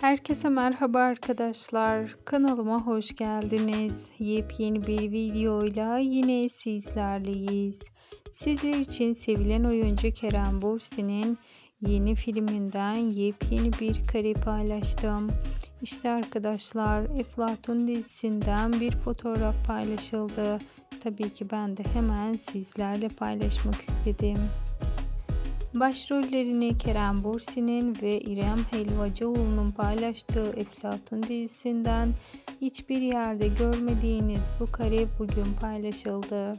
Herkese merhaba arkadaşlar. Kanalıma hoş geldiniz. Yepyeni bir videoyla yine sizlerleyiz. Sizler için sevilen oyuncu Kerem Bürsin'in yeni filminden yepyeni bir kare paylaştım. İşte arkadaşlar Eflatun dizisinden bir fotoğraf paylaşıldı. Tabii ki ben de hemen sizlerle paylaşmak istedim. Başrollerini Kerem Bürsin'in ve İrem Helvacıoğlu'nun paylaştığı Eflatun dizisinden hiçbir yerde görmediğiniz bu kare bugün paylaşıldı.